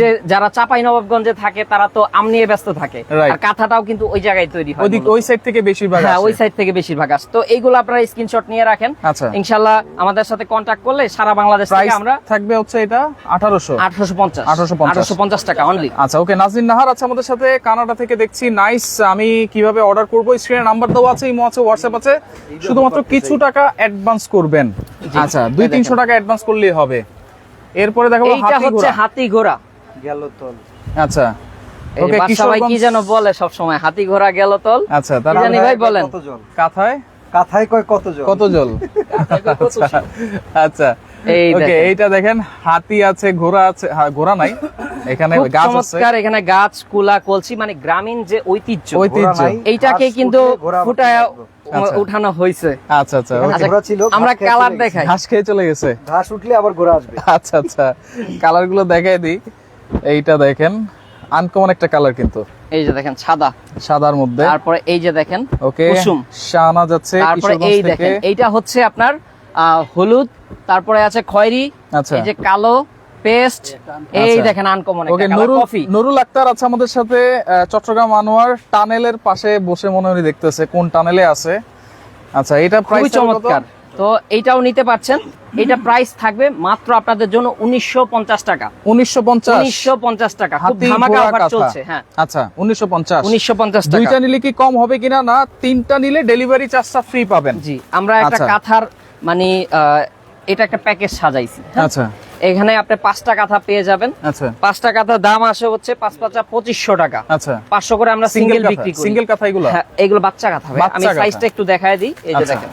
যে যারা চাপাই নবাবগঞ্জে থাকে তারা তো আম নিয়ে ব্যস্ত থাকে. আর কাঁথাটাও কিন্তু ওই জায়গায় তৈরি হয় ওই সাইড থেকে বেশিরভাগ হ্যাঁ ওই সাইড থেকে বেশিরভাগ আসে। তো এইগুলো আপনারা স্ক্রিনশট নিয়ে রাখেন। আচ্ছা। ইনশাল্লাহ আমাদের সাথে কন্ট্যাক্ট করলে সারা বাংলাদেশ থেকে আমরা থাকবে হচ্ছে এটা আঠারোশো। আঠারোশো পঞ্চাশ। 1850 আঠারোশো পঞ্চাশ টাকা অনলি আচ্ছা ওকে নাজরিন নাহার আছে আমাদের সাথে কানাডা থেকে দেখছি। নাইস আমি কীভাবে অর্ডার করব? স্ক্রিনে নাম্বার দেওয়া আছে ইমো আছে হোয়াটসঅ্যাপ আছে। শুধুমাত্র কিছু টাকা অ্যাডভান্স করবেন। আচ্ছা দুই এই তিনশো টাকা অ্যাডভান্স করলেই হবে। এরপরে দেখাবো এইটা হচ্ছে হাতি ঘোড়া। গেল তল আচ্ছা ওকে বাদশা ভাই কি যেন বলে সব সময় হাতি ঘোড়া গেল তল আচ্ছা কি জানি ভাই বলেন। কত জল কাথায়? কাথায় কয় কত জল? কত জল? আচ্ছা, এই ওকে দেখেন। এইটা দেখেন হাতি আছে ঘোড়া আছে হ্যাঁ, ঘোড়া নাই এখানে গাছ আছে। চমৎকার এখানে গাছ কুলা কলসি মানে গ্রামীণ যে ঐতিহ্য। ঐতিহ্য। এইটাকে কিন্তু ফুটায়। উঠানো হয়েছে আচ্ছা আচ্ছা ঘোড়া ছিল আমরা কালার দেখাই। ঘাস খেয়ে চলে গেছে। ঘাস উঠলে আবার ঘোড়া আসবে। আচ্ছা আচ্ছা। কালারগুলো দেখাই দিই। এইটা দেখেন আনকমন একটা কালার কিন্তু। এই যে দেখেন সাদা। সাদার মধ্যে। তারপরে এই যে দেখেন ওকে কুসুম। শানা যাচ্ছে তারপরে এই দেখেন এইটা হচ্ছে আপনার আহ, হলুদ তারপরে আছে খয়েরি আচ্ছা। এই যে কালো পেস্ট এই আচ্ছা। দেখেন uncommon okay coffee. Nurul Akhtar আছে আমাদের সাথে আহ, চট্টগ্রাম আনোয়ার টানেলের পাশে বসে মনে হয় দেখতেছে কোন টানেলে আছে। আচ্ছা এটা খুবই চমৎকার। তো এইটাও নিতে পারছেন। এটা প্রাইস থাকবে মাত্র আপনাদের জন্য উনিশশো পঞ্চাশ টাকা। উনিশশো উনিশশো টাকা। খুব ধামাকা অফার চলছে হ্যাঁ। আচ্ছা উনিশশো পঞ্চাশ। উনিশশো পঞ্চাশ দুইটা নিলে কি কম হবে কিনা? না তিনটা নিলে ডেলিভারি চার্জটা ফ্রি পাবেন। জি আমরা একটা আচ্ছা। কাঁথার মানে এটা একটা প্যাকেজ সাজাইছি হ্যাঁ? আচ্ছা। এখানে আপনি পাঁচটা কাঁথা পেয়ে যাবেন। আচ্ছা। পাঁচটা কাঁথার দাম আসে হচ্ছে পাঁচ পাঁচা পঁচিশশো টাকা। আচ্ছা। পাঁচশো করে আমরা সিঙ্গেল বিক্রি করি। সিঙ্গেল কথা এগুলো? হ্যাঁ এগুলো বাচ্চা কাঁথা আমি সাইজটা একটু দেখায় দিই এই যে আচ্ছা। দেখেন।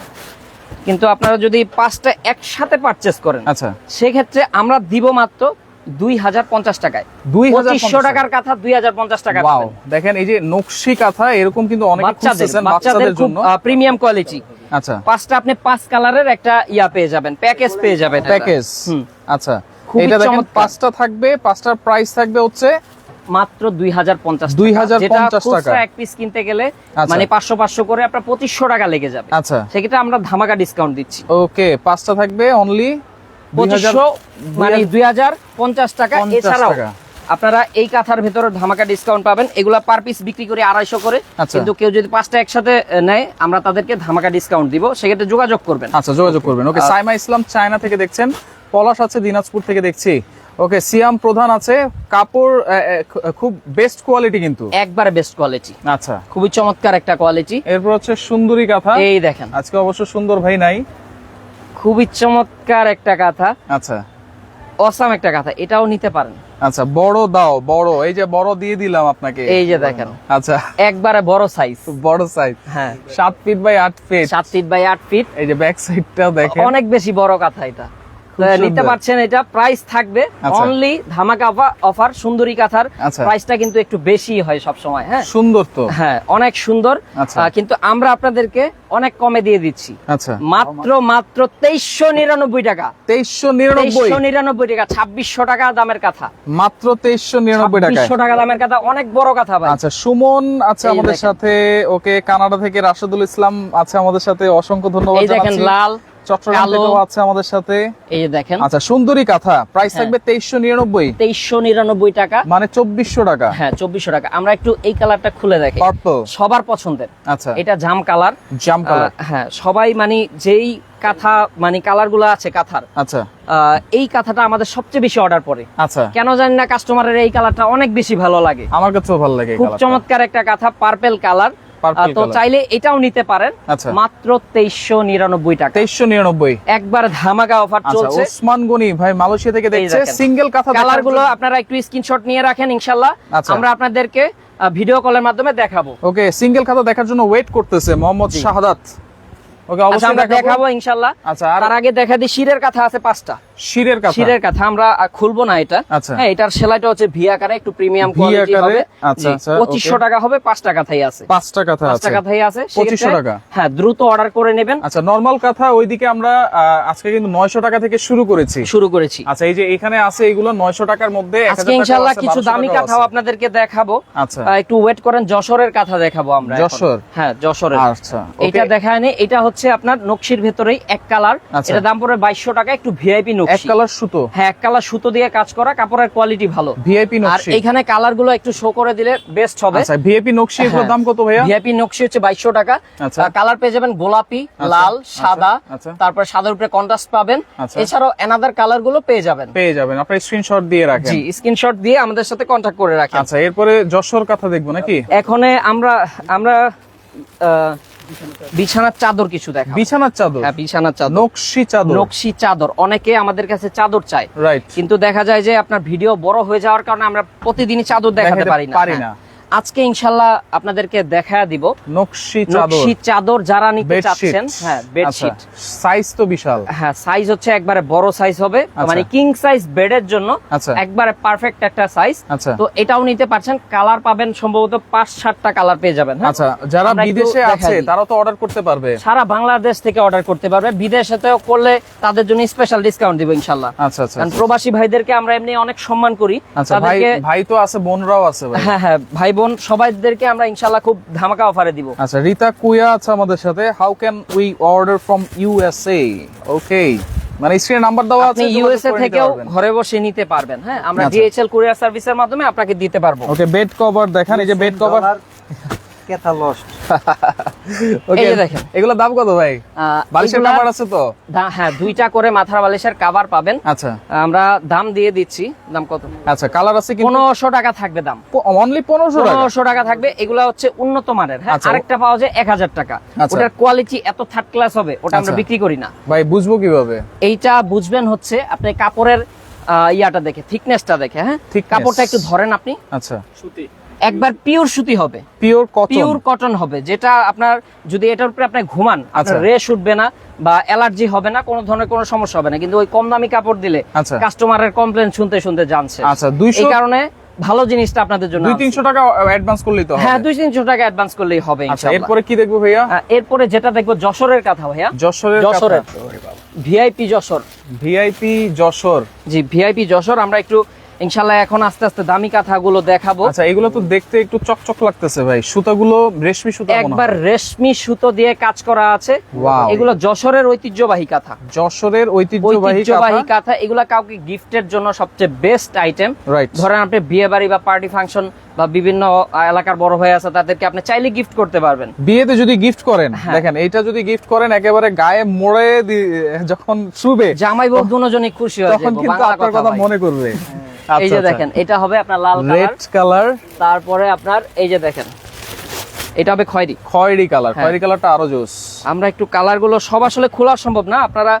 কিন্তু আপনারা যদি পাঁচটা একসাথে পারচেস করেন আচ্ছা। সেক্ষেত্রে আমরা দিব মাত্র দুই হাজার পঞ্চাশ টাকায়। দুই হাজার পঁচিশশো টাকার কাঁথা দুই হাজার পঞ্চাশ টাকা দেখেন এই যে নকশি কাঁথা এরকম কিন্তু অনেকে বাচ্চাদের জন্য। প্রিমিয়াম কোয়ালিটি আচ্ছা। পাঁচটা আপনি পাঁচ কালারের একটা ইয়া পেয়ে যাবেন প্যাকেজ পেয়ে যাবেন প্যাকেজ আচ্ছা। এটা দেখেন পাঁচটা থাকবে পাঁচটার প্রাইস থাকবে হচ্ছে মাত্র দুই হাজার পঞ্চাশ 2050 টাকা। এক পিস কিনতে গেলে আচ্ছা। মানে পাঁচশো পাঁচশো করে আপনার পঁচিশশো টাকা লেগে যাবে। আচ্ছা। সেক্ষেত্রে আমরা ধামাকা ডিসকাউন্ট দিচ্ছি। ওকে পাঁচটা থাকবে অনলি পঁচিশশো মানে দুই হাজার পঞ্চাশ টাকা 50 এছাড়াও। টাকা। আপনারা এই কাঁথার ভেতরে ধামাকা ডিসকাউন্ট পাবেন। এগুলা পার পিস বিক্রি করে আড়াইশো করে। আচ্ছা। কিন্তু কেউ যদি পাঁচটা একসাথে নেয় আমরা তাদেরকে ধামাকা ডিসকাউন্ট দিব। সেক্ষেত্রে যোগাযোগ করবেন। আচ্ছা যোগাযোগ করবেন। ওকে সাইমা ইসলাম চায়না থেকে দেখছেন। পলাশ আছে দিনাজপুর থেকে দেখছি। ওকে সিয়াম প্রধান আছে। কাপড় খুব বেস্ট কোয়ালিটি কিন্তু। একবারে বেস্ট কোয়ালিটি আচ্ছা। খুবই চমৎকার একটা কোয়ালিটি এরপর হচ্ছে সুন্দরী কাঁথা। এই দেখেন। আজকে অবশ্য সুন্দর ভাই নাই। খুবই চমৎকার একটা কাঁথা। আচ্ছা। অসাম একটা কথা এটাও নিতে পারেন। আচ্ছা বড় দাও বড় এই যে বড় দিয়ে দিলাম আপনাকে। এই যে দেখেন। আচ্ছা। একবারে বড় সাইজ বড় সাইজ হ্যাঁ। সাত ফিট বাই আট ফিট সাত ফিট বাই আট ফিট এই যে ব্যাক সাইডটাও দেখেন। অনেক বেশি বড় কথা এটা। নিতে পারছেন এটা প্রাইস থাকবে আচ্ছা। অনলি ধামাকা অফার সুন্দরী কাঁথার। আচ্ছা। প্রাইসটা কিন্তু একটু বেশি হয় সব সময় হ্যাঁ? সুন্দর তো। হ্যাঁ অনেক সুন্দর। আচ্ছা। কিন্তু আমরা আপনাদেরকে অনেক কমে দিয়ে দিচ্ছি। আচ্ছা। মাত্র মাত্র তেইশশো নিরানব্বই টাকা। তেইশশো নিরানব্বই। নিরানব্বই টাকা ছাব্বিশশো টাকা দামের কাঁথা। মাত্র তেইশশো নিরানব্বই ছাব্বিশশো টাকা দামের কাঁথা অনেক বড় কাঁথা ভাই। আচ্ছা সুমন আছে আমাদের সাথে। ওকে কানাডা থেকে রাশেদুল ইসলাম আছে আমাদের সাথে। অসংখ্য ধন্যবাদ দেখেন লাল। চট্টগ্রাম। থেকেও আছে আমাদের সাথে। এই যে দেখেন। আচ্ছা সুন্দরী কাঁথা। প্রাইস হ্যাঁ। থাকবে তেইশশো নিরানব্বই। তেইশশো নিরানব্বই টাকা। মানে চব্বিশশো টাকা। হ্যাঁ চব্বিশশো টাকা। আমরা একটু এই কালারটা খুলে দেখি। পার্পল সবার পছন্দের। আচ্ছা। এটা জাম কালার। জাম কালার। হ্যাঁ সবাই মানে যেই কাঁথা মানে কালারগুলো আছে কাঁথার আচ্ছা। আহ, এই কাঁথাটা আমাদের সবচেয়ে বেশি অর্ডার পড়ে। আচ্ছা। কেন জানি না কাস্টমারের এই কালারটা অনেক বেশি ভালো লাগে। আমার কাছেও ভালো লাগে খুব চমৎকার একটা কাঁথা পার্পেল কালার। তো চাইলে এটাও নিতে পারেন। আচ্ছা। মাত্র তেইশশো নিরানব্বই টাকা। তেইশশো নিরানব্বই। একবার ধামাকা অফার আচ্ছা চলছে। ওসমান গনি ভাই মালয়েশিয়া থেকে দেখছে সিঙ্গেল কাঁথা কালারগুলো আপনারা একটু স্ক্রিনশট নিয়ে রাখেন ইনশাল্লাহ। আচ্ছা। আমরা আপনাদেরকে ভিডিও কলের মাধ্যমে দেখাবো। ওকে সিঙ্গেল খাতা দেখার জন্য ওয়েট করতেছে মোহাম্মদ শাহাদাত। ওকে অবশ্যই দেখাবো। ইনশাল্লাহ। আচ্ছা আর তার আগে দেখা দিই শিরের কাথা আছে পাঁচটা। শিরের কাঁথা? শিরের কাথা আমরা খুলবো না এটা। আচ্ছা। হ্যাঁ এটার সেলাইটা হচ্ছে ভি আকারে একটু প্রিমিয়াম কোয়ালিটি হবে। আচ্ছা, আচ্ছা। টাকা হবে পাঁচটা কাথাই আছে। পাঁচটা কাঁথা পাঁচটা আছে। কাথাই আছে 2500 টাকা। হ্যাঁ দ্রুত অর্ডার করে নেবেন। আচ্ছা নরমাল কাঁথা ওইদিকে আমরা আজকে কিন্তু নয়শো টাকা থেকে শুরু করেছি। শুরু করেছি। আচ্ছা এই যে এখানে আছে এগুলো নয়শো টাকার মধ্যে আজকে টাকাও ইনশাল্লাহ কিছু দামি কাঁথাও আপনাদেরকে দেখাবো। আচ্ছা। একটু ওয়েট করেন যশোরের কাঁথা দেখাবো আমরা যশোর? হ্যাঁ যশোরের। আচ্ছা এটা okay। দেখায় নেই এটা হচ্ছে আপনার নকশির ভেতরেই এক কালার। আচ্ছা। এটা দাম পড়বে বাইশশো টাকা একটু ভিআইপি এক কালার সুতো? হ্যাঁ এক কালার সুতো দিয়ে কাজ করা কাপড়ের কোয়ালিটি ভালো। ভিআইপি আর এখানে কালারগুলো একটু শো করে দিলে বেস্ট হবে। আচ্ছা ভিআইপি নকশি এগুলোর হ্যাঁ। দাম কত ভাইয়া? ভিআইপি নকশি হচ্ছে টাকা। আচ্ছা। কালার পেয়ে যাবেন গোলাপি আচ্ছা, লাল আচ্ছা, সাদা। আচ্ছা। তারপর সাদার উপরে কন্ট্রাস্ট পাবেন। আচ্ছা। এছাড়াও এনাদার কালারগুলো পেয়ে যাবেন। পেয়ে যাবেন। স্ক্রিনশট দিয়ে রাখেন। জি স্ক্রিনশট দিয়ে আমাদের সাথে কন্ট্যাক্ট করে রাখেন। আচ্ছা এরপরে যশোর কথা দেখব নাকি? এখন আমরা আমরা আহ, বিছানার চাদর কিছু দেখা বিছানার চাদর? হ্যাঁ বিছানার চাদর। নকশি চাদর? নকশি চাদর। অনেকে আমাদের কাছে চাদর চায়। রাইট কিন্তু দেখা যায় যে আপনার ভিডিও বড় হয়ে যাওয়ার কারণে আমরা প্রতিদিনই চাদর দেখাতে পারি না। পারি হ্যাঁ। না। আজকে ইনশাল্লাহ আপনাদেরকে দেখা দিব। নকশি চাদর নকশি চাদর। যারা নিতে চাচ্ছেন হ্যাঁ বেডশিট সাইজ তো বিশাল। হ্যাঁ সাইজ হচ্ছে একবারে বড় সাইজ হবে। আচ্ছা। মানে কিং সাইজ বেডের জন্য আচ্ছা। একবারে পারফেক্ট একটা সাইজ আচ্ছা। তো এটাও নিতে পারছেন। কালার পাবেন সম্ভবত পাঁচ সাতটা কালার পেয়ে যাবেন হ্যাঁ? আচ্ছা যারা বিদেশে আছে তারা তো অর্ডার করতে পারবে। সারা বাংলাদেশ থেকে অর্ডার করতে পারবে। বিদেশেতেও করলে তাদের জন্য স্পেশাল ডিসকাউন্ট দিব ইনশাল্লাহ আচ্ছা আচ্ছা। কারণ প্রবাসী ভাইদেরকে আমরা এমনি অনেক সম্মান করি। আচ্ছা ভাই তাদেরকে ভাই তো আছে বোনরাও আছে ভাই। হ্যাঁ হ্যাঁ ভাই বোন সবাইদেরকে আমরা ইনশাল্লাহ খুব ধামাকা অফারে দিব। আচ্ছা রিতা কুয়া আছে আমাদের সাথে। How can we order from USA okay মানে স্ক্রিনে নাম্বার দেওয়া আছে আপনি ইউএসএ থেকেও ঘরে বসে নিতে পারবেন হ্যাঁ? আমরা। ডিএইচএল কুরিয়ার সার্ভিসের মাধ্যমে আপনাকে দিতে পারব। ওকে বেড কভার দেখেন এই যে বেড কভার কেথা লস্ট ওকে দেখেন। এগুলোর দাম কত ভাই? বালিশের কভার আছে তো? হ্যাঁ দুইটা করে মাথার বালিশের কাভার পাবেন। আচ্ছা। আমরা দাম দিয়ে দিচ্ছি। দাম কত? আচ্ছা কালার আছে কিন্তু পনেরোশো টাকা থাকবে দাম। অনলি পনেরোশো টাকা? পনেরোশো টাকা থাকবে। এগুলা হচ্ছে উন্নত মানের হ্যাঁ? আচ্ছা। আরেকটা পাওয়া যায় এক হাজার টাকা। আচ্ছা। ওটার কোয়ালিটি এত থার্ড ক্লাস হবে ওটা আমরা আচ্ছা। বিক্রি করি না। ভাই বুঝব কীভাবে? এইটা বুঝবেন হচ্ছে আপনি কাপড়ের ইয়াটা দেখে থিকনেসটা দেখে হ্যাঁ। কাপড়টা একটু ধরেন আপনি। আচ্ছা। একবার পিওর সুতি হবে। পিওর কটন পিওর কটন হবে যেটা আপনার যদি এটার উপরে আপনি ঘুমান আচ্ছা। রেশ উঠবে না বা অ্যালার্জি হবে না কোনো ধরনের কোনো সমস্যা হবে না। কিন্তু ওই কম দামি কাপড় দিলে আচ্ছা। কাস্টমারের কমপ্লেন শুনতে শুনতে জানছে। আচ্ছা দুইশো কারণে ভালো জিনিসটা আপনাদের জন্য দুই আনছি। তিনশো টাকা অ্যাডভান্স করলেই তো হ্যাঁ দুই তিনশো টাকা অ্যাডভান্স করলেই হবে আচ্ছা ইনশাআল্লাহ। এরপরে কি দেখব ভাইয়া? এরপরে যেটা দেখব যশোরের কথা ভাইয়া। যশোরের যশোরের। ভিআইপি যশোর। ভিআইপি যশোর। জি ভিআইপি যশোর আমরা একটু ইনশাল্লাহ এখন আস্তে আস্তে দামি কাঁথাগুলো দেখাবো। আচ্ছা এগুলো তো দেখতে একটু চকচক লাগতেছে ভাই। সুতাগুলো রেশমি সুতা একবার রেশমি সুতো দিয়ে কাজ করা আছে। এগুলো যশোরের ঐতিহ্যবাহী কাঁথা। যশোরের ঐতিহ্যবাহী কাঁথা। এগুলা কাউকে গিফটের জন্য সবচেয়ে বেস্ট আইটেম ধরেন আপনি বিয়ে বাড়ি বা পার্টি ফাংশন বা বিভিন্ন এলাকার বড় ভাই আছে তাদেরকে আপনি চাইলে গিফট করতে পারবেন। বিয়েতে যদি গিফট করেন হ্যাঁ। দেখেন এইটা যদি গিফট করেন একেবারে গায়ে মোড়ে যখন শুবে জামাই বউ দুজনই খুশি হয়ে তখন কিন্তু আপনার কথা কথা মনে করবে। এই যে দেখেন এটা হবে আপনার লাল কালার রেড কালার তারপরে আপনার এই যে দেখেন এটা হবে খয়েরি। খয়েরি কালার হ্যাঁ। খয়েরি কালারটা আরও জোস। আমরা একটু কালারগুলো সব আসলে খোলা সম্ভব না। আপনারা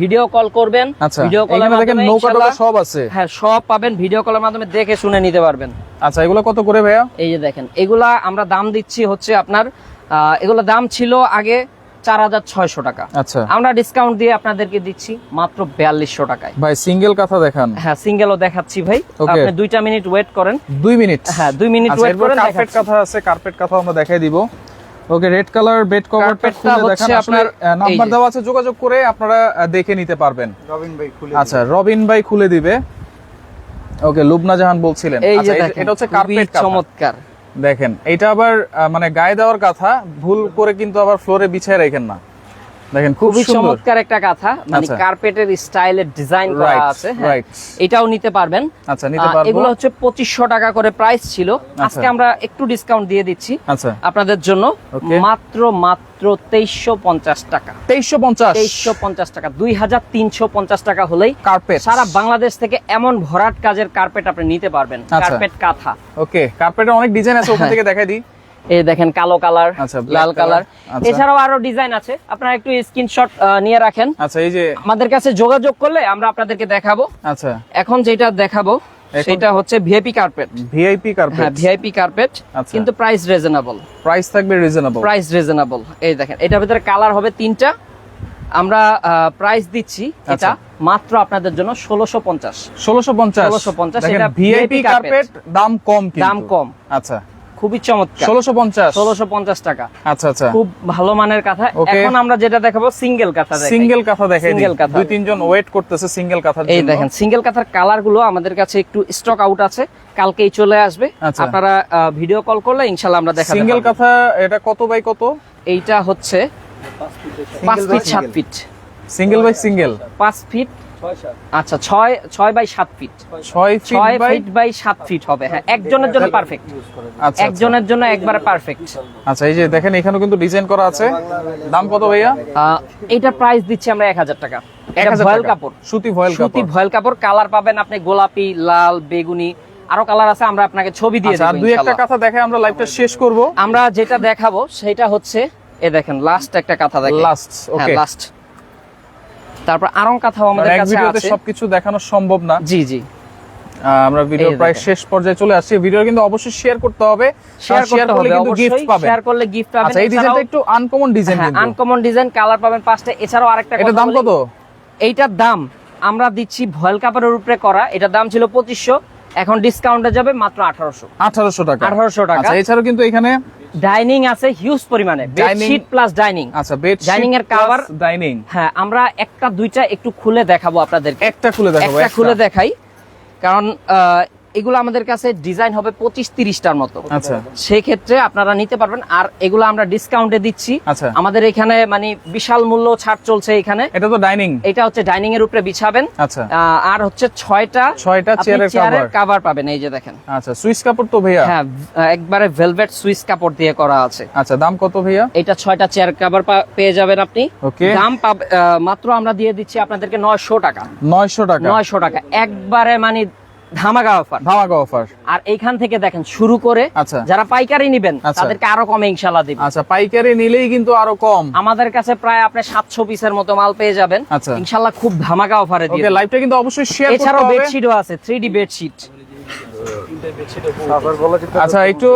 ভিডিও কল করবেন। আচ্ছা ভিডিও কলের এখানে দেখেন মাধ্যমে নৌকা সব আছে। হ্যাঁ সব পাবেন। ভিডিও কলের মাধ্যমে দেখে শুনে নিতে পারবেন। আচ্ছা এগুলো কত করে ভাইয়া? এই যে দেখেন এগুলা আমরা দাম দিচ্ছি হচ্ছে আপনার এগুলো দাম ছিল আগে চার হাজার ছয়শো টাকা। আচ্ছা। আমরা ডিসকাউন্ট দিয়ে আপনাদেরকে দিচ্ছি মাত্র বিয়াল্লিশশো টাকায়। ভাই সিঙ্গেল কথা দেখান। হ্যাঁ সিঙ্গেলও দেখাচ্ছি ভাই. আপনি দুইটা মিনিট ওয়েট করেন। দুই মিনিট হ্যাঁ দুই মিনিট ওয়েট করেন কার্পেট কথা আছে কার্পেট কথা আমরা দেখাই দিব। ওকে রেড কালার বেড কভারটা কার্পেটটা খুলে হচ্ছে দেখান আপনার নাম্বার দেওয়া আছে যোগাযোগ করে আপনারা দেখে নিতে পারবেন। রবিন ভাই খুলে আচ্ছা রবিন ভাই খুলে দিবে। ওকে লুবনা জাহান বলছিলেন। আচ্ছা এটা হচ্ছে কার্পেট চমৎকার। দেখেন, এটা আবার মানে গায়ে দেওয়ার কথা, ভুল করে কিন্তু আবার ফ্লোরে বিছায় রাখেন না। দেখেন খুব খুবই চমৎকার একটা কাঁথা মানে আচ্ছা। কার্পেটের স্টাইলের ডিজাইন করা আছে হ্যাঁ। এটাও নিতে পারবেন। আচ্ছা নিতে পারব। এগুলো হচ্ছে পঁচিশশো টাকা করে প্রাইস ছিল। আজকে আমরা একটু ডিসকাউন্ট দিয়ে দিচ্ছি আচ্ছা। আপনাদের জন্য। মাত্র মাত্র তেইশশো পঞ্চাশ টাকা। তেইশশো পঞ্চাশ। তেইশশো পঞ্চাশ টাকা দুই হাজার তিনশো পঞ্চাশ টাকা হলেই কার্পেট সারা বাংলাদেশ থেকে এমন ভরাট কাজের কার্পেট আপনি নিতে পারবেন। আচ্ছা। কার্পেট কাঁথা। ওকে কার্পেটের অনেক ডিজাইন আছে ওখান থেকে দেখাই দিই। এই দেখেন কালো কালার আচ্ছা, লাল কালার। আচ্ছা। এছাড়াও আরও ডিজাইন আছে। আপনারা একটু স্ক্রিনশট নিয়ে রাখেন। আচ্ছা এই যে আমাদের কাছে যোগাযোগ করলে আমরা আপনাদেরকে দেখাবো। আচ্ছা। এখন যেটা দেখাবো সেটা হচ্ছে ভিআইপি কার্পেট ভিআইপি কার্পেট হ্যাঁ ভিআইপি কার্পেট। কিন্তু প্রাইস রিজনেবল প্রাইস থাকবে রিজনেবল প্রাইস রিজনেবল এই দেখেন এটার ভিতরে কালার হবে তিনটা। আমরা প্রাইস দিচ্ছি আচ্ছা। এটা মাত্র আপনাদের জন্য ষোলোশো পঞ্চাশ। ষোলোশো পঞ্চাশ। 1650 দেখেন এটা ভিআইপি কার্পেট দাম কম। দাম কম। আচ্ছা। খুবই চমৎকার। ষোলোশো পঞ্চাশ। ষোলোশো পঞ্চাশ টাকা। আচ্ছা আচ্ছা। খুব ভালো মানের কাঁথা. এখন আমরা যেটা দেখাবো সিঙ্গেল কাঁথা সিঙ্গেল কাঁথা দেখাই দিই। Single কাঁথা। দুই তিনজন ওয়েট করতেছে সিঙ্গেল কাঁথার এই দেখেন সিঙ্গেল কাঁথার কালারগুলো আমাদের কাছে একটু স্টক আউট আছে। কালকেই চলে আসবে। আচ্ছা। আপনারা ভিডিও কল করলে ইনশাল্লাহ আমরা দেখাবো। সিঙ্গেল কাঁথা এটা কত বাই কত? এইটা হচ্ছে পাঁচ ফিট সাত ফিট সিঙ্গেল বাই সিঙ্গেল পাঁচ ফিট আচ্ছা ছয় ছয় বাই সাত ফিট ছয় ফিট ছয় বাই ফিট বাই সাত ফিট হবে হ্যাঁ একজনের জন্য পারফেক্ট আচ্ছা আচ্ছা। একজনের জন্য একবারে পারফেক্ট আচ্ছা এই যে দেখেন এখানেও কিন্তু ডিজাইন করা আছে। দাম কত ভাইয়া? এইটা প্রাইস দিচ্ছি আমরা এক হাজার টাকা। এটা ভয়েল কাপড়। সুতি ভয়েল সুতি ভয়েল কাপড় কালার পাবেন আপনি গোলাপি লাল বেগুনি আরও কালার আছে আমরা আপনাকে ছবি দিয়ে আচ্ছা আর দেবো দুই একটা কথা দেখে আমরা লাইভটা শেষ করব। আমরা যেটা দেখাবো সেটা হচ্ছে এ দেখেন লাস্ট একটা কথা দেখেন। লাস্ট ওকে লাস্ট তারপর আরং কথাও আমাদের কাছে ভিডিওতে আছে। সবকিছু দেখানো সম্ভব না। জি জি। আমরা ভিডিও প্রায় শেষ পর্যায়ে চলে আসছি। ভিডিও কিন্তু অবশ্যই শেয়ার করতে হবে। শেয়ার করতে হবে কিন্তু গিফট পাবেন। শেয়ার করলে গিফট পাবেন। আচ্ছা এই ডিজাইনটা একটু আনকমন ডিজাইন কিন্তু। আনকমন ডিজাইন কালার পাবেন পাঁচটা। এছাড়াও আরেকটা এটা দাম কত? এইটার দাম আমরা দিচ্ছি ভয়েল কাপড়ের উপরে করা। এটার দাম ছিল পঁচিশশো। এখন ডিসকাউন্টে যাবে মাত্র আঠারোশো। আঠারোশো টাকা। 1800 টাকা। আচ্ছা এছাড়াও কিন্তু এখানে ডাইনিং আছে হিউজ পরিমাণে বেডশিট প্লাস ডাইনিং আচ্ছা বেড ডাইনিং এর কভার ডাইনিং হ্যাঁ আমরা একটা দুইটা একটু খুলে দেখাবো আপনাদেরকে। একটা খুলে দেখাবো একটা। খুলে দেখাই কারণ আহ, এগুলো আমাদের কাছে ডিজাইন হবে পঁচিশ তিরিশটার মতো। আচ্ছা। সেক্ষেত্রে আপনারা নিতে পারবেন আর এগুলো আমরা ডিসকাউন্টে দিচ্ছি। আচ্ছা। আমাদের এখানে মানে বিশাল মূল্য ছাড় চলছে এখানে। এটা তো ডাইনিং এটা হচ্ছে ডাইনিং এর উপরে বিছাবেন। আচ্ছা। আর হচ্ছে ছয়টা ছয়টা চেয়ারের কাভার পাবেন এই যে দেখেন। আচ্ছা সুইচ কাপড় তো ভাইয়া? হ্যাঁ একবারে ভেলভেট সুইস কাপড় দিয়ে করা আছে। আচ্ছা দাম কত ভাইয়া? এটা ছয়টা চেয়ার কাভার পেয়ে যাবেন আপনি। ওকে। দাম মাত্র আমরা দিয়ে দিচ্ছি আপনাদেরকে নয়শো টাকা। নয়শো টাকা। নয়শো টাকা। একবারে মানে ধামাকা অফার ধামাকা অফার আর এইখান থেকে দেখেন শুরু করে আচ্ছা। যারা পাইকারি নিবেন আচ্ছা। তাদেরকে আরও কমে ইনশাল্লাহ দিবেন আচ্ছা পাইকারি নিলেই কিন্তু আরও কম। আমাদের কাছে প্রায় আপনি সাতশো পিসের মতো মাল পেয়ে যাবেন। আচ্ছা। ইনশাল্লাহ খুব ধামাকা অফারে দিয়ে ওকে লাইভটা কিন্তু অবশ্যই শেয়ার করতে এছাড়াও বেডশিটও আছে থ্রি ডি বেডশিট আচ্ছা একটু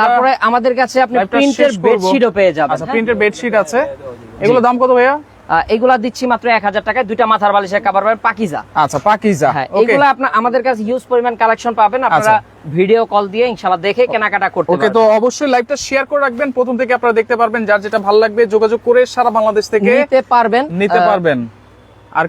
তারপরে আমাদের কাছে আপনি প্রিন্টের বেডশিটও পেয়ে যাবেন আচ্ছা হ্যাঁ? প্রিন্টের বেডশিট আছে। এগুলো দাম কত ভাইয়া? এগুলা দিচ্ছি মাত্র এক হাজার টাকায়। দুইটা মাথার বালিশের কাবার পাবেন পাকিজা। আচ্ছা পাকিজা। হ্যাঁ এগুলো আপনার আমাদের কাছে হিউজ পরিমাণ কালেকশন পাবেন। আপনারা ভিডিও কল দিয়ে ইনশাল্লাহ দেখে কেনাকাটা করতে ওকে তো অবশ্যই লাইভটা শেয়ার করে রাখবেন। প্রথম থেকে আপনারা দেখতে পারবেন যার যেটা ভালো লাগবে যোগাযোগ করে সারা বাংলাদেশ থেকে নিতে পারবেন নিতে পারবেন। আর